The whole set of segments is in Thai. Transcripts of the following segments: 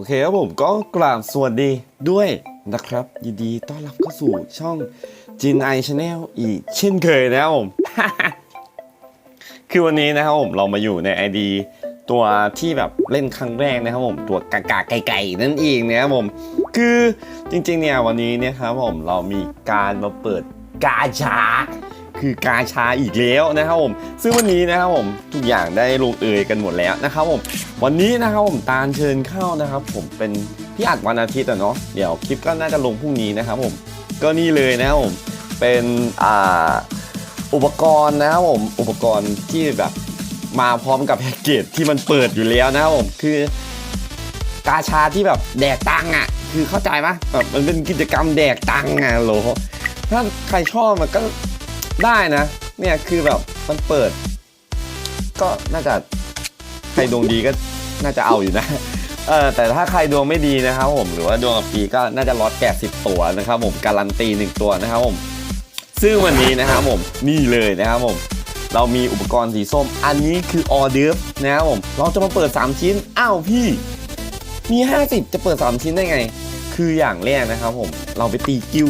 โอเคครับผมก็กราบสวัสดีด้วยนะครับ ยินดีต้อนรับเข้าสู่ช่อง Jin I Channel อีกเช่นเคยนะครับผม คือวันนี้นะครับผมเรามาอยู่ใน ID ตัวที่แบบเล่นครั้งแรกนะครับผมตัวกากาไก่ๆนั่นเองนะครับผม คือจริงๆเนี่ยวันนี้เนี่ยครับผมเรามีการมาเปิดกาชา คือกาชาอีกแล้วนะครับผม ซึ่งวันนี้นะครับผมทุกอย่างได้ลงเอยกันหมดแล้วนะครับผม วันนี้นะครับผมตาลเชิญเข้านะครับ ผมเป็นพี่อัดวันอาทิตย์อะเนาะเดี๋ยวคลิปก็น่าจะลงพรุ่งนี้นะครับผมก็นี่เลยนะครับผมเป็นอ่าอุปกรณ์นะครับผมอุปกรณ์ที่แบบมาพร้อมกับแพ็กเกจที่มันเปิดอยู่แล้วนะครับผมคือกาชาที่แบบแดกตังอะ คือเข้าใจปะแบบมันเป็นกิจกรรมแดกตังอะโหลถ้าใครชอบมันก็ ได้นะ เนี่ยคือแบบมันเปิด ก็น่าจะใครดวงดีก็น่าจะเอาอยู่นะเออแต่ถ้าใครดวงไม่ดีนะครับผมหรือว่าดวงกับปีก็น่าจะลด80ตัวนะครับผมการันตีหนึ่งตัวนะครับผมซึ่งวันนี้นะครับผมนี่เลยนะครับผมเรามีอุปกรณ์สีส้ม อันนี้คือออเดิร์ฟนะครับผมเราจะมาเปิด 3 ชิ้น อ้าวพี่ มี 50 จะเปิด 3 ชิ้นได้ไง คืออย่างแรกนะครับผม เราไปตีกิว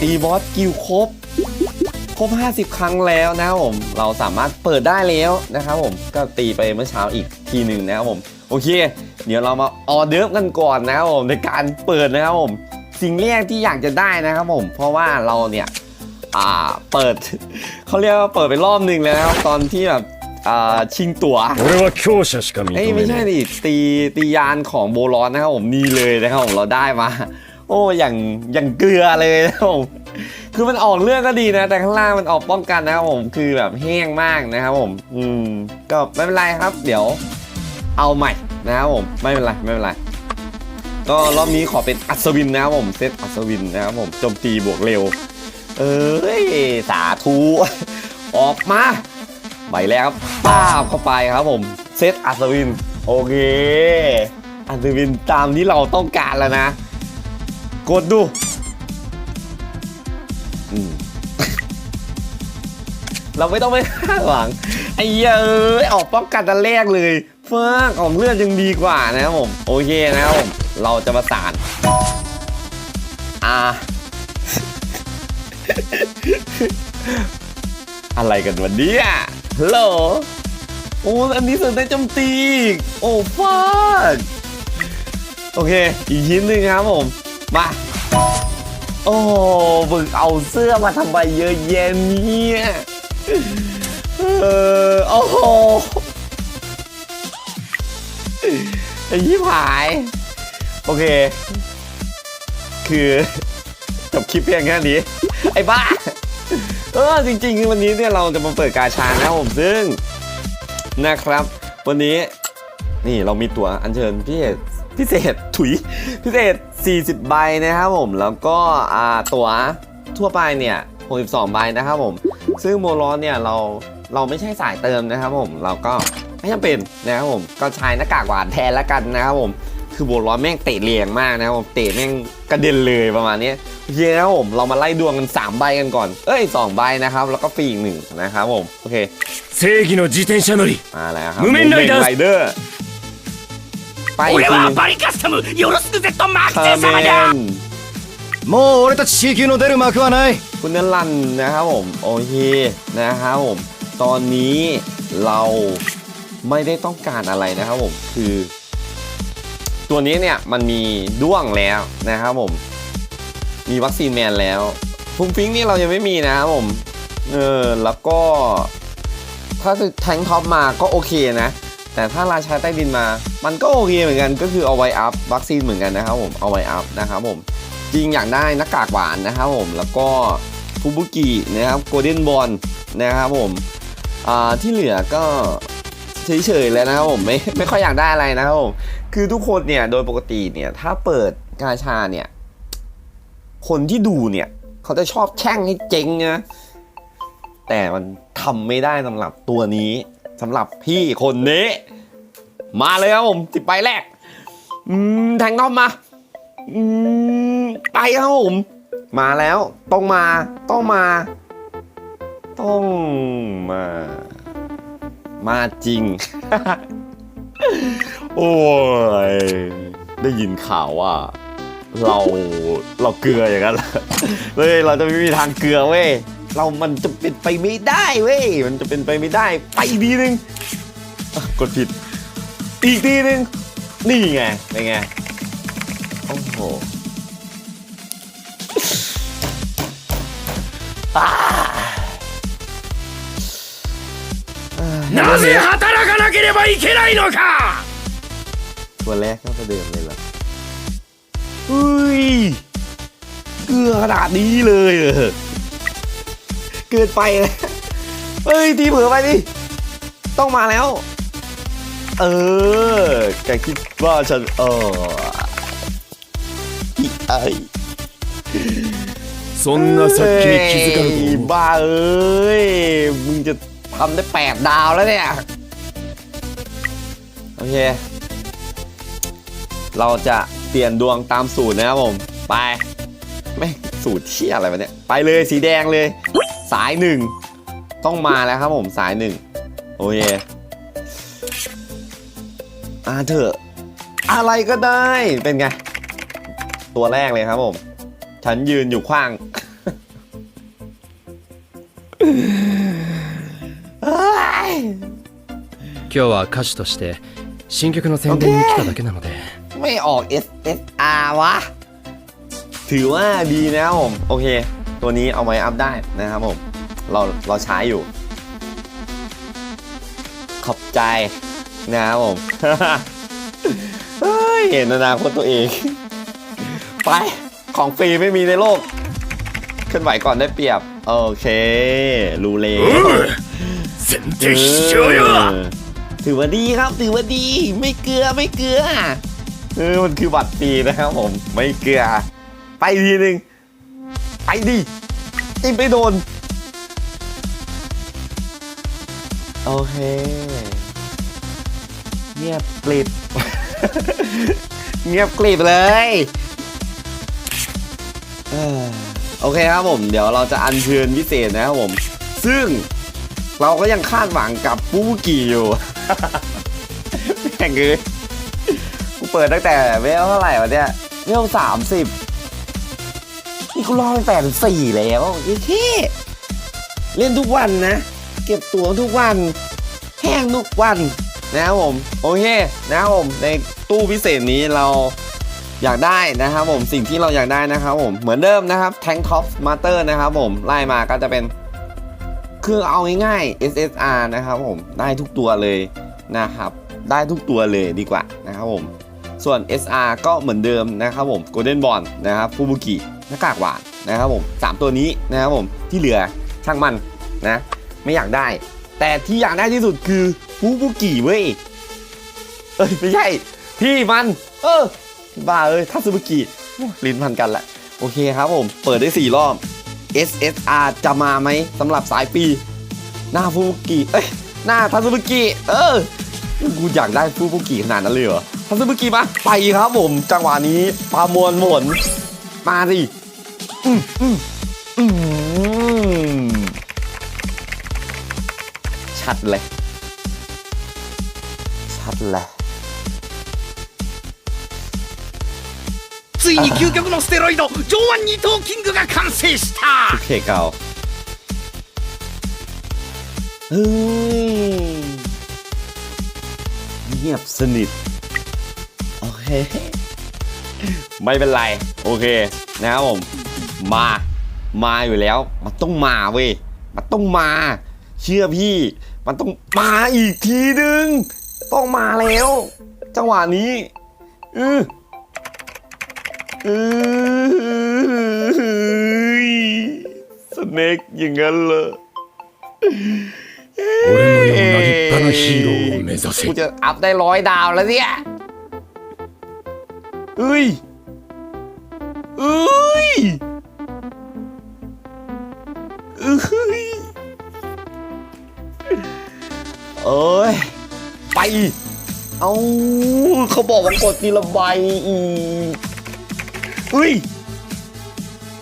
ตีบอสกิวครบ ครบ 50 ครั้งแล้วนะครับผม เราสามารถเปิดได้แล้วนะครับผมก็ตีไปเมื่อเช้าอีกทีหนึ่งนะครับผมโอเค เดี๋ยวเรามาออเดิร์ฟกันก่อนนะครับผมในการเปิดนะครับผม สิ่งแรกที่อยากจะได้นะครับผม เพราะว่าเราเนี่ยอ่าเปิดเขาเรียกว่าเปิดไปรอบหนึ่งแล้วครับตอนที่แบบอ่าชิงตั๋วเอ้ยไม่ใช่ดิตีตียานของโบลอนนะครับผมนี่เลยนะครับผมเราได้มา โอ้อย่างอย่างเกลือเลยนะผมคือมันออกเรื่องก็ดีนะ แต่ข้างล่างมันออกป้องกันนะครับผมคือแบบแห้งมากนะครับผม อืมก็ไม่เป็นไรครับ เดี๋ยวเอาใหม่นะครับผมไม่เป็นไรไม่เป็นไรก็รอบนี้ขอเป็นอัศวินนะครับผมเซตอัศวินนะครับผมโจมตีบวกเร็ว เอ้ยสาธุออกมาใบแรกครับป้าบเข้าไปครับผมเซตอัศวิน โอเค อัศวินตามที่เราต้องการแล้วนะ กดดูเราไม่ต้องไปข้างหลังไอ้เยเอ้ยออกป้องกันอันแรกเลยเฟิร์กออกเลือดยังดีกว่านะครับผม โอเคนะครับผม เราจะประสานอ่าอะไรกันวันนี้อะฮัลโหลโอ้ อันนี้สุดได้จมตีกโอ้ฟาดโอเค อีกชิ้นหนึ่งครับผม มา โอ้บึกเอาเสื้อมาทำไมเยอะแยะเนี่ยเออ โอ้โหไอ้ยี่ผาย โอเค คือจบคลิปเพียงแค่นี้ ไอ้บ้า เออ จริงๆ วันนี้เนี่ยเราจะมาเปิดกาชานะผมซึ่งนะครับ วันนี้ นี่เรามีตั๋วอัญเชิญพิเศษพิเศษถุยพิเศษ 40 ใบนะครับผมแล้วก็อ่าตั๋วทั่วไปเนี่ย62ใบนะครับผมซึ่งโมลอนเนี่ยเราเราไม่ใช่สายเติมนะครับผมเราก็ไม่จำเป็นนะครับผมก็ใช้หน้ากากหวานแทนแล้วกันนะครับผม คือโบร้อนแม่งเตะเรียงมากนะครับผมเตะแม่งกระเด็นเลยประมาณนี้โอเคนะครับผมเรามาไล่ดวงกัน 3 ใบกันก่อน เอ้ย 2 ใบนะครับ แล้วก็ฟรีอีกหนึ่งนะครับผม โอเค 正義の自転車乗り มาแล้วครับ 無面ライダー ไรเดอร์ไปอีก 俺 ทีหนึ は ง バリカスタムよろしくゼットマーク คา ゼ เม 様だ น もう俺たち C 級の出る幕はない คุณนันลันนะครับผม โอเคนะครับผม ตอนนี้เราไม่ได้ต้องการอะไรนะครับผม คือ ตัวนี้เนี่ยมันมีด้วงแล้วนะครับผม มีวัคซีนแมนแล้วฟุ้งฟิ้งนี่เรายังไม่มีนะครับผม เออ แล้วก็ ถ้าแทงท็อปมาก็โอเคนะ แต่ถ้าราชาใต้ดินมา มันก็โอเคเหมือนกัน ก็คือเอาไว้อัพวัคซีนเหมือนกันนะครับผมเอาไว้อัพนะครับผมจริงอยากได้หน้ากากหวานนะครับผมแล้วก็ฟูบุกินะครับโกลเด้นบอลนะครับผมที่เหลือก็เฉยๆแล้วนะครับผมไม่ไม่ค่อยอยากได้อะไรนะครับผมคือทุกคนเนี่ยโดยปกติเนี่ยถ้าเปิดกาชาเนี่ยคนที่ดูเนี่ยเขาจะชอบแช่งให้เจ๊งนะแต่มันทำไม่ได้สำหรับตัวนี้สำหรับพี่คนนี้ มาเลยครับผมสิบใบแรกอืมแทงนอมมาอืมไปครับผมมาแล้วต้องมาต้องมา ต้องมา มาจริง โอ้ย ได้ยินข่าวว่า เราเราเกลืออย่างนั้นเหรอเฮ้ยเราจะไม่มีทางเกลือเว้ยเรามันจะเป็นไปไม่ได้เว้ยมันจะเป็นไปไม่ได้ ไปอีนึงกดผิด อีกทีนึงนี่ไงเป็นไงโอ้โหอ่า なぜ働かなければいけないのか ตัวแรกก็ประเดิมเลยเหรอเฮ้ยเกลือขนาดนี้เลยเหรอเกินไปนะเฮ้ยทีเผลอไปดิ ต้องมาแล้ว เออ แกคิดว่าฉัน เอออีไอ そんな殺気に気づかぬと เฮ้ย 思う บ้าเอ้ย มึงจะทำได้แปดดาวแล้วเนี่ย โอเค เราจะเปลี่ยนดวงตามสูตรนะครับผม ไป ไม่สูตรที่อะไรวะเนี่ย ไปเลยสีแดงเลย สายหนึ่ง ต้องมาแล้วครับผมสายหนึ่ง โอเค อ่าเถอะ อะไรก็ได้ เป็นไง ตัวแรกเลยครับผม ฉันยืนอยู่ขว้าง เฮ้ย 今日は歌手として新曲の宣伝に来ただけなので ไม่ออก SSR วะ ถือว่าดีนะครับผม โอเค ตัวนี้เอาไว้อัพได้นะครับผม เราเราใช้อยู่ ขอบใจ นะครับผมเห็นนาคนตัวเอง ไป ของฟรีไม่มีในโลก ขึ้นไหวก่อนได้เปรียบ โอเครูเล่ถือว่าดีครับ ถือว่าดี ไม่เกลือไม่เกลือ เออ มันคือบัตรฟรีนะครับผม ไม่เกลือ ไปทีหนึ่งไปดิจิ้มไปโดน โอเค เงียบกริบ เงียบกริบเลยเออโอเคครับผม เดี๋ยวเราจะอัญเชิญพิเศษนะครับผม ซึ่งเราก็ยังคาดหวังกับฟูบุกิอยู่แม่งคือกูเปิดตั้งแต่เวลเท่าไหร่วะเนี่ยเวลสามสิบนี่กูรอไปแปดสี่แล้วอีเท่เล่นทุกวันนะ เก็บตัวทุกวัน แห้งทุกวัน นะครับผมโอเคนะครับผมในตู้พิเศษนี้เราอยากได้นะครับผมสิ่งที่เราอยากได้นะครับผมเหมือนเดิมนะครับแทงท็อปมาเตอร์นะครับผมไล่มาก็จะเป็นคือเอาง่ายๆ SSR นะครับผมได้ทุกตัวเลยนะครับ ได้ทุกตัวเลยดีกว่านะครับผมส่วน SR ก็เหมือนเดิมนะครับผม Golden Bond นะครับฟูบุกิหน้ากากหวานนะครับผมสามตัวนี้นะครับผมที่เหลือช่างมันนะไม่อยากได้ แต่ที่อยากได้ที่สุดคือฟูบุกิเว้ย เอ้ยไม่ใช่ พี่มัน เออบ้าเอ้ยทัตสึบุกิลิ้นพันกันละ โอเคครับผม เปิดได้ 4 รอบ SSR จะมาไหมสำหรับสายปี หน้าฟูบุกิเอ้ย หน้าทัตสึบุกิเออกูอยากได้ฟูบุกิขนาดนั้นเลยเหรอทัตสึบุกิมาไปครับผม จังหวะนี้ประมวลผลมาสิอืมอืมอืม ชัดเลย ชัดเลย ついに究極のステロイド上腕二頭キングが完成した โอเคเก่าเฮ้ยเงียบสนิท โอเค ไม่เป็นไร โอเค นะครับผม มา มาอยู่แล้ว มันต้องมาเว้ย มันต้องมา เชื่อพี่ มันต้องมาอีกทีหนึ่งต้องมาแล้ว จังหวะนี้อืออือสเนกอย่างนั้นเลยกูจะอัพได้ร้อยดาวแล้วเนี่ยเอ้ยเอ้ยเอ้ย เอ้ย ไป เอาเขาบอกว่ากดทีละใบอีกเฮ้ย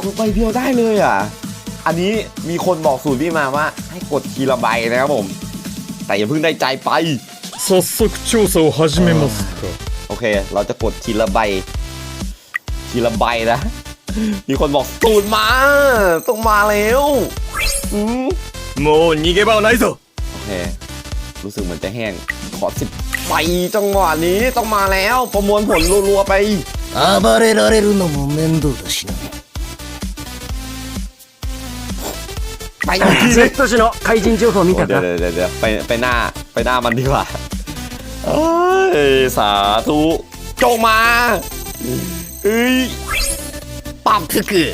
กดใบเดียวได้เลยอ่ะ อันนี้มีคนบอกสูตรพี่มาว่าให้กดทีละใบนะครับผม แต่อย่าเพิ่งได้ใจไป 早速調査を始めますか โอ เค เราจะกดทีละใบ ทีละใบนะ มีคนบอกตูนมาต้องมาแล้วอืม もう逃げ場はないぞ โอเค รู้สึกเหมือนจะแห้ง ขอสิบใบจังหวะนี้ต้องมาแล้ว ประมวลผลรัวๆไป 暴れられるのも面倒だしな ไปอีกทีนึง Z 氏の怪人情報見 โอ้ た เดี๋ยว か เดี๋ยวเดี๋ยวเดี๋ยวไปไปหน้าไปหน้ามันดีกว่าเอ้ยสาธุจงมาเอ้ยปับคือ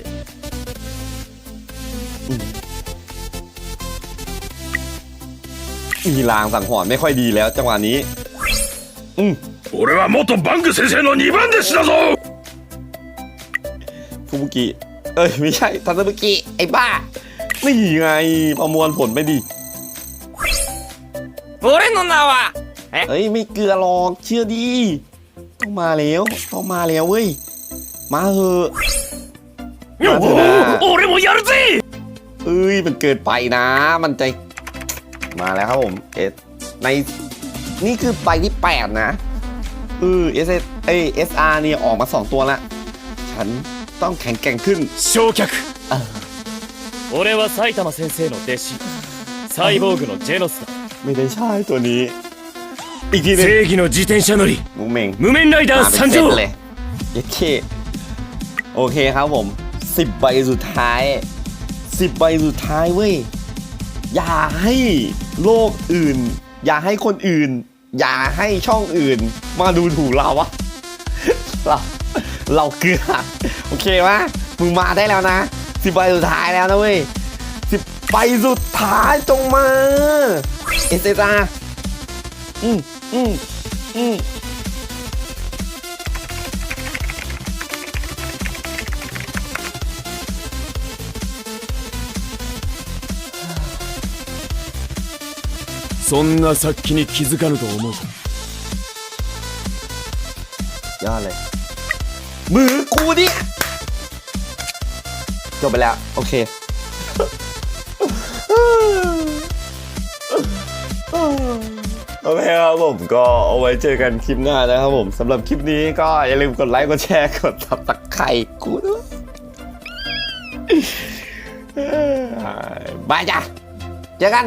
มีลางสังหรณ์ไม่ค่อยดีแล้วจังหวะนี้ อืม 俺は元バング先生の2番弟子だぞ ฟูบุกิ เอ้ย ไม่ใช่ทันบุกิ ไอ้บ้า นี่ไง ประมวลผลไปดิ 俺の名は เอ้ย ไม่เกลือหรอกเชื่อดี ต้องมาแล้ว ต้องมาแล้วเว้ย มาเถอะ มาเถอะนะ 俺もやるぜ เอ้ย มันเกินไปนะ มันใจ มาแล้วครับผมเอสใน นี่คือใบที่ 8 นะเออเอสเอเอสอาร์เนี่ยออกมา 2 ตัวละ ฉันต้องแข็งแกร่งขึ้น 焼却俺は埼玉先生の弟子サイボーグのジェノスだ ไม่ได้ใช่ตัวนี้ อีกทีหนึง 正義の自転車乗り มุ้งเมง 無面ライダ มา ー เป็น 参 เซต 上 เลยโอเค โอเคครับผมสิบใบสุดท้ายสิบใบสุดท้ายเว้ย อย่าให้โลกอื่น อย่าให้คนอื่น อย่าให้ช่องอื่น มาดูถูกเราวะเราเราเกลือโอเคไหมมึงมาได้แล้วนะสิบใบสุดท้ายแล้วนะเว้ยสิบใบสุดท้ายจงมาเอสเอตาอืมอืมอืม そんな殺気に気づかぬと思うか ยอดเลย มือกูเนี่ยจบไปแล้ว โอเค โอเคครับผมก็เอาไว้เจอกันคลิปหน้านะครับผมสำหรับคลิปนี้ก็อย่าลืมกดไลค์ กดแชร์ กดตับตะไคร่กูด้วยบายจ้ะเจอกัน